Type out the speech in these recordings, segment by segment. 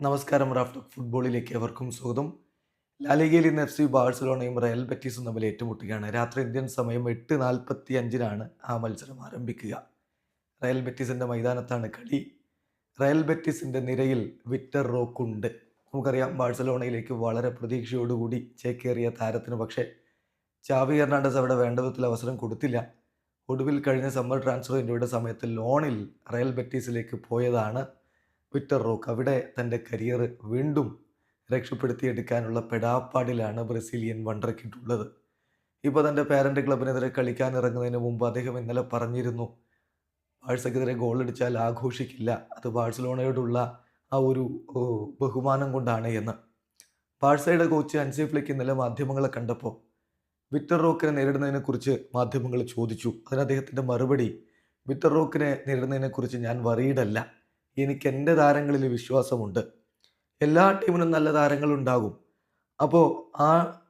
നമസ്കാരം റാഫ്റ്റ് ഫുട്ബോളിലേക്ക് എവർക്കും സ്വാഗതം. ലാലിഗയിൽ ഇന്ന് എഫ് സി ബാഴ്സലോണയും റയൽ ബെറ്റീസും തമ്മിൽ ഏറ്റുമുട്ടുകയാണ്. രാത്രി ഇന്ത്യൻ സമയം എട്ട് നാൽപ്പത്തി അഞ്ചിനാണ് ആ മത്സരം ആരംഭിക്കുക. റയൽ ബെറ്റീസിന്റെ മൈതാനത്താണ് കളി. റയൽ ബെറ്റീസിന്റെ നിരയിൽ വിക്ടർ റോക്കുണ്ട്. നമുക്കറിയാം ബാഴ്സലോണയിലേക്ക് വളരെ പ്രതീക്ഷയോടുകൂടി ചേക്കേറിയ താരത്തിന് പക്ഷേ ചാവി ഹെർണാണ്ടസ് അവിടെ വേണ്ട വിധത്തിൽ അവസരം കൊടുത്തില്ല. ഒടുവിൽ കഴിഞ്ഞ സമ്മർ ട്രാൻസ്ഫർ വിൻഡോയുടെ സമയത്ത് ലോണിൽ റയൽ ബെറ്റീസിലേക്ക് പോയതാണ് വിക്ടർ റോക്ക് അവിടെ തന്റെ കരിയർ വീണ്ടും രക്ഷപ്പെടുത്തിയെടുക്കാനുള്ള പെടാപ്പാടിലാണ് ബ്രസീലിയൻ വണ്ടർക്കിട്ടുള്ളത് ഇപ്പോൾ തന്റെ പേരന്റ് ക്ലബിനെതിരെ കളിക്കാൻ ഇറങ്ങുന്നതിന് മുമ്പ് അദ്ദേഹം ഇന്നലെ പറഞ്ഞിരുന്നു ബാഴ്സക്കെതിരെ ഗോൾ അടിച്ചാൽ ആഘോഷിക്കില്ല. അത് ബാഴ്സലോണയോടുള്ള ആ ഒരു ബഹുമാനം കൊണ്ടാണ് എന്ന്. ബാഴ്സയുടെ കോച്ച് അൻസി ഫ്ലിക്ക് ഇന്നലെ മാധ്യമങ്ങളെ കണ്ടപ്പോൾ വിക്ടർ റോക്കിനെ നേരിടുന്നതിനെക്കുറിച്ച് മാധ്യമങ്ങൾ ചോദിച്ചു. അതിന് അദ്ദേഹത്തിന്റെ മറുപടി വിക്ടർ റോക്കിനെ നേരിടുന്നതിനെക്കുറിച്ച് ഞാൻ വറീഡല്ല എനിക്ക് എന്റെ താരങ്ങളിൽ വിശ്വാസമുണ്ട്. എല്ലാ ടീമിനും നല്ല താരങ്ങളുണ്ടാകും. അപ്പോൾ ആ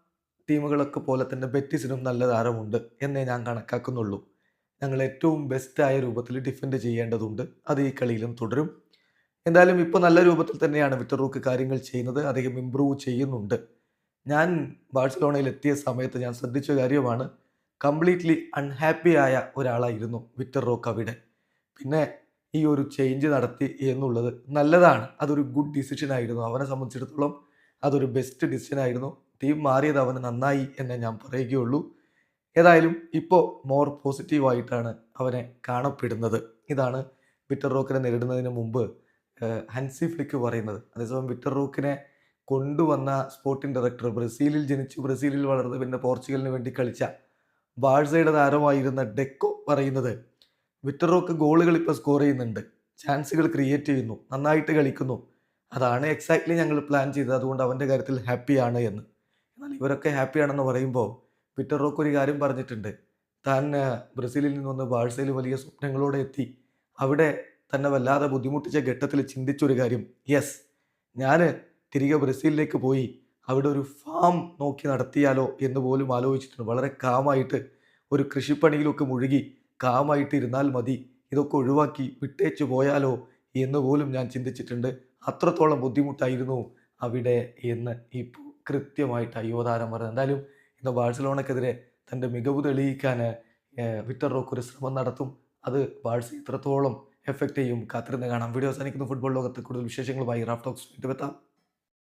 ടീമുകളൊക്കെ പോലെ തന്നെ ബെറ്റിസിനും നല്ല താരമുണ്ട് എന്നേ ഞാൻ കണക്കാക്കുന്നുള്ളൂ. ഞങ്ങൾ ഏറ്റവും ബെസ്റ്റായ രൂപത്തിൽ ഡിഫെൻഡ് ചെയ്യേണ്ടതുണ്ട്. അത് ഈ കളിയിലും തുടരും. എന്തായാലും ഇപ്പോൾ നല്ല രൂപത്തിൽ തന്നെയാണ് വിക്ടർ കാര്യങ്ങൾ ചെയ്യുന്നത്. അദ്ദേഹം ഇമ്പ്രൂവ് ചെയ്യുന്നുണ്ട്. ഞാൻ ബാഴ്സലോണയിൽ എത്തിയ സമയത്ത് ഞാൻ ശ്രദ്ധിച്ച കാര്യമാണ്. കംപ്ലീറ്റ്ലി അൺഹാപ്പി ആയ ഒരാളായിരുന്നു വിക്ടർ റോക്ക് അവിടെ. പിന്നെ ഈ ഒരു ചേഞ്ച് നടത്തി എന്നുള്ളത് നല്ലതാണ്. അതൊരു ഗുഡ് ഡിസിഷൻ ആയിരുന്നു. അവനെ സംബന്ധിച്ചിടത്തോളം അതൊരു ബെസ്റ്റ് ഡിസിഷൻ ആയിരുന്നു. ടീം മാറിയത് അവന് നന്നായി എന്നേ ഞാൻ പറയുകയുള്ളൂ. ഏതായാലും ഇപ്പോൾ മോർ പോസിറ്റീവായിട്ടാണ് അവനെ കാണപ്പെടുന്നത്. ഇതാണ് വിറ്റർ റോക്കിനെ നേരിടുന്നതിന് മുമ്പ് ഹൻസി ഫ്ലിക്ക് പറയുന്നത്. അതേസമയം വിറ്റർ റോക്കിനെ കൊണ്ടുവന്ന സ്പോർട്ടിംഗ് ഡയറക്ടർ ബ്രസീലിൽ ജനിച്ചു. ബ്രസീലിൽ വളർന്ന് പിന്നെ പോർച്ചുഗലിന് വേണ്ടി കളിച്ച ബാഴ്സയുടെ താരമായിരുന്ന ഡെക്കോ പറയുന്നത് വിക്ടർ റോക്ക് ഗോളുകൾ ഇപ്പോൾ സ്കോർ ചെയ്യുന്നുണ്ട്. ചാൻസുകൾ ക്രിയേറ്റ് ചെയ്യുന്നു. നന്നായിട്ട് കളിക്കുന്നു. അതാണ് എക്സാക്ട്ലി ഞങ്ങൾ പ്ലാൻ ചെയ്തത്. അതുകൊണ്ട് അവന്റെ കാര്യത്തിൽ ഹാപ്പിയാണ് എന്ന്. എന്നാൽ ഇവരൊക്കെ ഹാപ്പിയാണെന്ന് പറയുമ്പോൾ വിക്ടർ റോക്ക് ഒരു കാര്യം പറഞ്ഞിട്ടുണ്ട്. താൻ ബ്രസീലിൽ നിന്ന് വന്ന് ബാഴ്സയിൽ വലിയ സ്വപ്നങ്ങളോടെ എത്തി. അവിടെ തന്നെ വല്ലാതെ ബുദ്ധിമുട്ടിച്ച ഘട്ടത്തിൽ ചിന്തിച്ചൊരു കാര്യം. യെസ് ഞാൻ തിരികെ ബ്രസീലിലേക്ക് പോയി അവിടെ ഒരു ഫാം നോക്കി നടത്തിയാലോ എന്ന് പോലും ആലോചിച്ചിട്ടുണ്ട്. വളരെ കാമായിട്ട് ഒരു കൃഷിപ്പണിയിലൊക്കെ മുഴുകി കാമായിട്ട് ഇരുന്നാൽ മതി. ഇതൊക്കെ ഒഴിവാക്കി വിട്ടേച്ചു പോയാലോ എന്ന് പോലും ഞാൻ ചിന്തിച്ചിട്ടുണ്ട്. അത്രത്തോളം ബുദ്ധിമുട്ടായിരുന്നു അവിടെ എന്ന് ഇപ്പോൾ കൃത്യമായിട്ട് അയ്യോതാരം പറഞ്ഞത് എന്തായാലും ഇന്ന് ബാഴ്സലോണക്കെതിരെ തന്റെ മികവ് തെളിയിക്കാൻ വിക്ടർ റോക്ക് ഒരു ശ്രമം നടത്തും. അത് ബാഴ്സ ഇത്രത്തോളം എഫക്റ്റ് ചെയ്യും കാത്തിരുന്ന് കാണാം. വീഡിയോ അവസാനിക്കുന്ന. ഫുട്ബോൾ ലോകത്ത് കൂടുതൽ വിശേഷങ്ങളുമായി റാഫ്റ്റോക്സ് വീണ്ടും